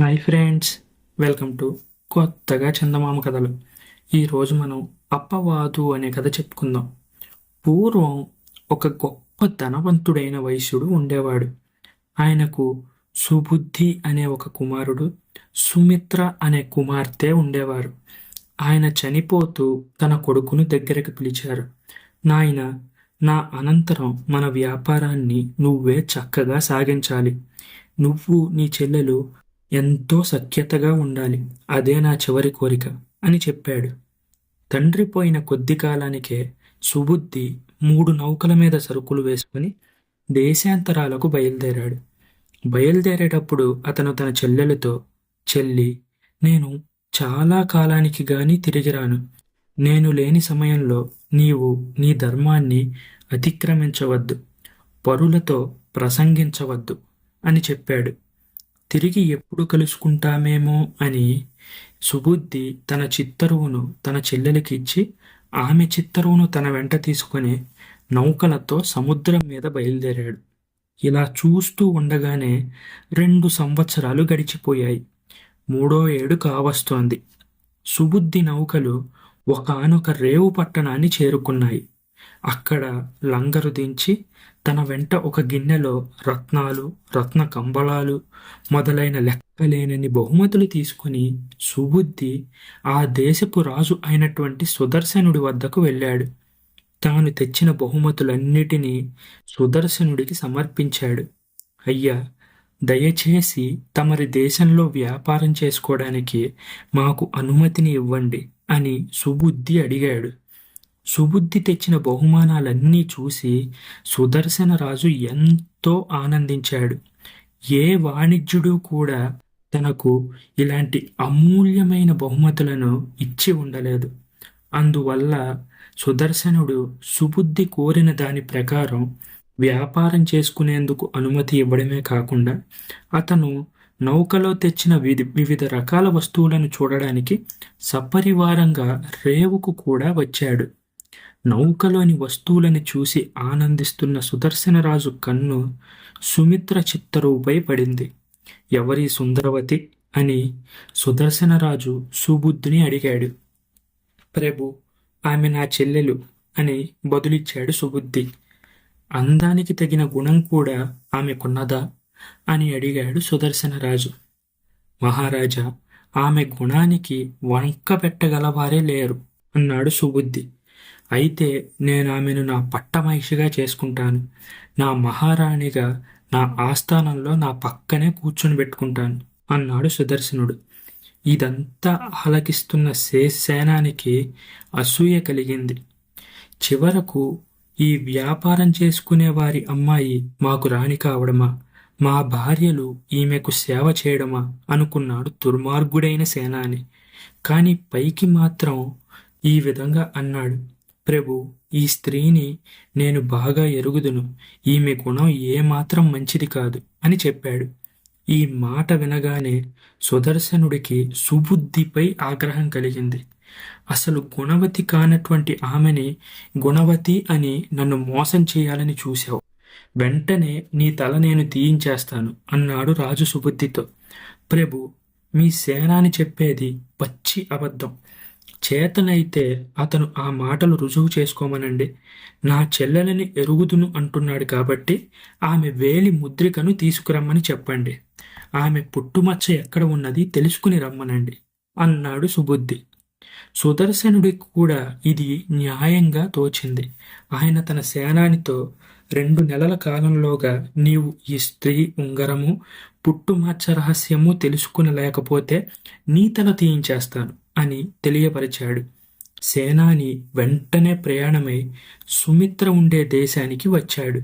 Hi friends welcome to కొత్తగా చందమామ కథలు. ఈరోజు మనం అప్పవాదు అనే కథ చెప్పుకుందాం. పూర్వం ఒక గొప్ప ధనవంతుడైన వైశ్యుడు ఉండేవాడు. ఆయనకు సుబుద్ధి అనే ఒక కుమారుడు సుమిత్ర అనే కుమార్తె ఉండేవారు. ఆయన చనిపోతూ తన కొడుకును దగ్గరకు పిలిచారు. నాయన నా అనంతరం మన వ్యాపారాన్ని నువ్వే చక్కగా సాగించాలి. నువ్వు నీ చెల్లెలు ఎంతో సఖ్యతగా ఉండాలి. అదే నా చివరి కోరిక అని చెప్పాడు. తండ్రి పోయిన కొద్ది కాలానికే సుబుద్ధి మూడు నౌకల మీద సరుకులు వేసుకుని దేశాంతరాలకు బయలుదేరాడు. బయలుదేరేటప్పుడు అతను తన చెల్లెలతో చెల్లి నేను చాలా కాలానికి గాని తిరిగిరాను నేను లేని సమయంలో నీవు నీ ధర్మాన్ని అతిక్రమించవద్దు. పరులతో ప్రసంగించవద్దు అని చెప్పాడు. తిరిగి ఎప్పుడు కలుసుకుంటామేమో అని సుబుద్ధి తన చిత్తరువును తన చెల్లెలకి ఇచ్చి ఆమె చిత్తరువును తన వెంట తీసుకొని నౌకలతో సముద్రం మీద బయలుదేరాడు. ఇలా చూస్తూ ఉండగానే రెండు సంవత్సరాలు గడిచిపోయాయి. మూడో ఏడు కావస్తోంది సుబుద్ధి నౌకలు ఒకనొక రేవు పట్టణాన్ని చేరుకున్నాయి. అక్కడ లంగరు దించి తన వెంట ఒక గిన్నెలో రత్నాలు రత్న కంబళాలు మొదలైన లెక్కలేనని బహుమతులు తీసుకుని సుబుద్ధి ఆ దేశపు రాజు అయినటువంటి సుదర్శనుడి వద్దకు వెళ్ళాడు. తాను తెచ్చిన బహుమతులన్నిటినీ సుదర్శనుడికి సమర్పించాడు. అయ్యా దయచేసి తమరి దేశంలో వ్యాపారం చేసుకోవడానికి మాకు అనుమతిని ఇవ్వండి అని సుబుద్ధి అడిగాడు. సుబుద్ధి తెచ్చిన బహుమానాలన్నీ చూసి సుదర్శన రాజు ఎంతో ఆనందించాడు. ఏ వాణిజ్యుడు కూడా తనకు ఇలాంటి అమూల్యమైన బహుమతులను ఇచ్చి ఉండలేదు. అందువల్ల సుదర్శనుడు సుబుద్ధి కోరిన దాని ప్రకారం వ్యాపారం చేసుకునేందుకు అనుమతి ఇవ్వడమే కాకుండా అతను నౌకలో తెచ్చిన విధి వివిధ రకాల వస్తువులను చూడడానికి సపరివారంగా రేవుకు కూడా వచ్చాడు. నౌకలోని వస్తువులను చూసి ఆనందిస్తున్న సుదర్శనరాజు కన్ను సుమిత్ర చిత్తరువుపై పడింది. ఎవరి సుందరవతి? అని సుదర్శనరాజు సుబుద్ధిని అడిగాడు. ప్రభు ఆమె నా చెల్లెలు అని బదులిచ్చాడు సుబుద్ధి. అందానికి తగిన గుణం కూడా ఆమెకున్నదా అని అడిగాడు సుదర్శనరాజు మహారాజా ఆమె గుణానికి వంక పెట్టగలవారే లేరు అన్నాడు సుబుద్ధి. అయితే నేను ఆమెను నా పట్టమహిషిగా చేసుకుంటాను. నా మహారాణిగా నా ఆస్థానంలో నా పక్కనే కూర్చొని పెట్టుకుంటాను అన్నాడు సుదర్శనుడు. ఇదంతా ఆలకిస్తున్న సేనానికి అసూయ కలిగింది. చివరకు ఈ వ్యాపారం చేసుకునే వారి అమ్మాయి మాకు రాణి కావడమా? మా భార్యలు ఈమెకు సేవ చేయడమా? అనుకున్నాడు దుర్మార్గుడైన సేనాని. కానీ పైకి మాత్రం ఈ విధంగా అన్నాడు. ప్రభు ఈ స్త్రీని నేను బాగా ఎరుగుదును. ఈమె గుణం ఏమాత్రం మంచిది కాదు అని చెప్పాడు. ఈ మాట వినగానే సుదర్శనుడికి సుబుద్ధిపై ఆగ్రహం కలిగింది. అసలు గుణవతి కానటువంటి ఆమెని గుణవతి అని నన్ను మోసం చేయాలని చూశావు. వెంటనే నీ తల నేను తీయించేస్తాను అన్నాడు రాజు సుబుద్ధితో. ప్రభు మీ సేనాని చెప్పేది పచ్చి అబద్ధం. చేతనైతే అతను ఆ మాటలు రుజువు చేసుకోమనండి. నా చెల్లెలని ఎరుగుదును అంటున్నాడు కాబట్టి ఆమె వేలి ముద్రికను తీసుకురమ్మని చెప్పండి. ఆమె పుట్టుమచ్చ ఎక్కడ ఉన్నది తెలుసుకుని రమ్మనండి అన్నాడు సుబుద్ధి. సుదర్శనుడికి కూడా ఇది న్యాయంగా తోచింది. ఆయన తన సేనానితో రెండు నెలల కాలంలోగా నీవు ఈ స్త్రీ ఉంగరము పుట్టుమచ్చ రహస్యము తెలుసుకునలేకపోతే నీ తల తీయించేస్తాను. అని తెలియపరిచాడు. సేనాని వెంటనే ప్రయాణమై సుమిత్ర ఉండే దేశానికి వచ్చాడు.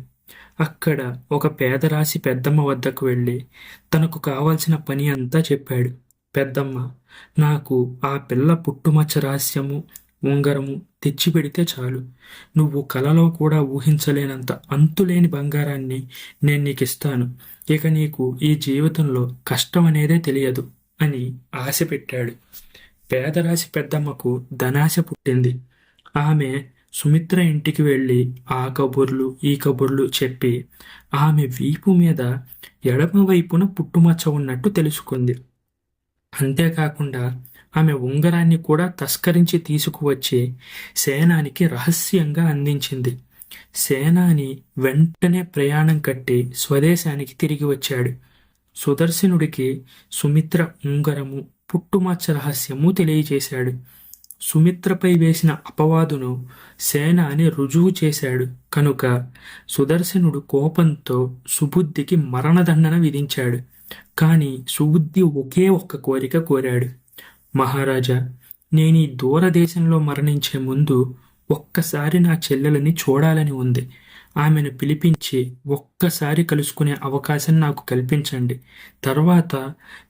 అక్కడ ఒక పేదరాశి పెద్దమ్మ వద్దకు వెళ్ళి తనకు కావాల్సిన పని అంతా చెప్పాడు. పెద్దమ్మ నాకు ఆ పిల్ల పుట్టుమచ్చ రహస్యము ఉంగరము తెచ్చిపెడితే చాలు. నువ్వు కలలో కూడా ఊహించలేనంత అంతులేని బంగారాన్ని నేను నీకు ఇస్తాను ఇక నీకు ఈ జీవితంలో కష్టం అనేదే తెలియదు అని ఆశ పెట్టాడు పేదరాశి పెద్దమ్మకు ధనాశ పుట్టింది. ఆమె సుమిత్ర ఇంటికి వెళ్ళి ఆ కబుర్లు ఈ కబుర్లు చెప్పి ఆమె వీపు మీద ఎడమ వైపున పుట్టుమచ్చ ఉన్నట్టు తెలుసుకుంది. అంతేకాకుండా ఆమె ఉంగరాన్ని కూడా తస్కరించి తీసుకువచ్చి సేనానికి రహస్యంగా అందించింది. సేనాని వెంటనే ప్రయాణం కట్టి స్వదేశానికి తిరిగి వచ్చాడు. సుదర్శనుడికి సుమిత్ర ఉంగరము పుట్టుమచ్చ రహస్యము తెలియజేశాడు సుమిత్రపై వేసిన అపవాదును సేనాని రుజువు చేశాడు. కనుక సుదర్శనుడు కోపంతో సుబుద్ధికి మరణదండన విధించాడు. కానీ సుబుద్ధి ఒకే ఒక్క కోరిక కోరాడు. మహారాజా నేను ఈ దూరదేశంలో మరణించే ముందు ఒక్కసారి నా చెల్లెలని చూడాలని ఉంది. ఆమెను పిలిపించి ఒక్కసారి కలుసుకునే అవకాశం నాకు కల్పించండి. తర్వాత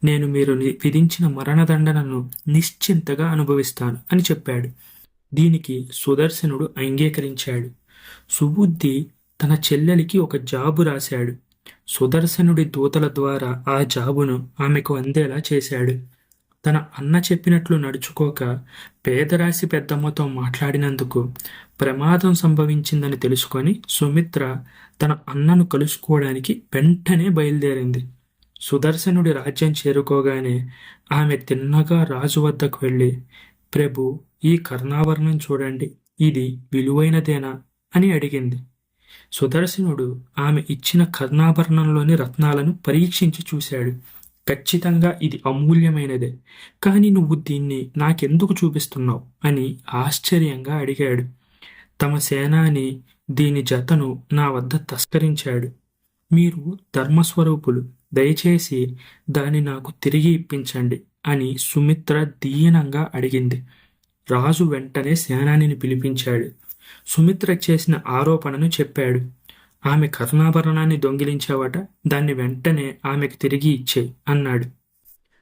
నేను మీరు విధించిన మరణదండనను నిశ్చింతగా అనుభవిస్తాను అని చెప్పాడు. దీనికి సుదర్శనుడు అంగీకరించాడు. సుబుద్ధి తన చెల్లెలికి ఒక జాబు రాశాడు. సుదర్శనుడి దూతల ద్వారా ఆ జాబును ఆమెకు అందేలా చేశాడు. తన అన్న చెప్పినట్లు నడుచుకోక పేదరాశి పెద్దమ్మతో మాట్లాడినందుకు ప్రమాదం సంభవించిందని తెలుసుకొని సుమిత్ర తన అన్నను కలుసుకోవడానికి వెంటనే బయలుదేరింది. సుదర్శనుడి రాజ్యం చేరుకోగానే ఆమె తిన్నగా రాజు వద్దకు వెళ్ళి ప్రభు ఈ కర్ణాభరణం చూడండి. ఇది విలువైనదేనా? అని అడిగింది. సుదర్శనుడు ఆమె ఇచ్చిన కర్ణాభరణంలోని రత్నాలను పరీక్షించి చూశాడు. ఖచ్చితంగా ఇది అమూల్యమైనదే. కానీ నువ్వు దీన్ని నాకెందుకు చూపిస్తున్నావు? అని ఆశ్చర్యంగా అడిగాడు. తమ సేనాని దీని జతను నా వద్ద తస్కరించాడు. మీరు ధర్మస్వరూపులు దయచేసి దాన్ని నాకు తిరిగి ఇప్పించండి అని సుమిత్ర దీనంగా అడిగింది. రాజు వెంటనే సేనానిని పిలిపించాడు. సుమిత్ర చేసిన ఆరోపణను చెప్పాడు. ఆమె కర్ణాభరణాన్ని దొంగిలించావట దాన్ని వెంటనే ఆమెకు తిరిగి ఇచ్చే అన్నాడు.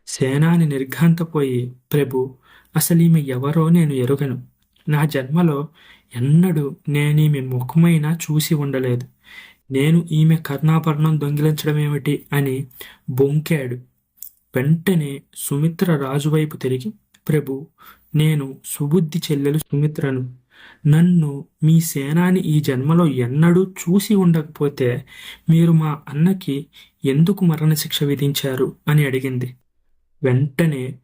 సేనాని నిర్ఘాంతపోయి ప్రభు అసలు ఈమె ఎవరో నేను ఎరుగను. నా జన్మలో ఎన్నడూ నేనీమె ముఖమైనా చూసి ఉండలేదు. నేను ఈమె కర్ణాభరణం దొంగిలించడం ఏమిటి అని బొంకాడు. వెంటనే సుమిత్ర రాజువైపు తిరిగి ప్రభు నేను సుబుద్ధి చెల్లెలు సుమిత్రను. నన్ను మీ సేనాని ఈ జన్మలో ఎన్నడూ చూసి ఉండకపోతే మీరు మా అన్నకి ఎందుకు మరణశిక్ష విధించారు అని అడిగింది. వెంటనే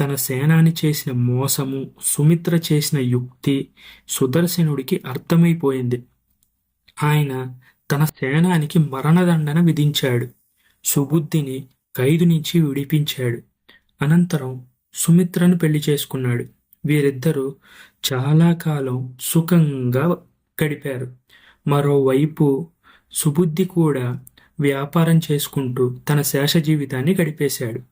తన సేనాని చేసిన మోసము సుమిత్ర చేసిన యుక్తి సుదర్శనుడికి అర్థమైపోయింది. ఆయన తన సేనానికి మరణదండన విధించాడు. సుబుద్ధిని ఖైదు నుంచి విడిపించాడు. అనంతరం సుమిత్రను పెళ్ళి చేసుకున్నాడు. వీరిద్దరూ చాలా కాలం సుఖంగా గడిపారు. మరోవైపు సుబుద్ధి కూడా వ్యాపారం చేసుకుంటూ తన శేష జీవితాన్ని గడిపేశాడు.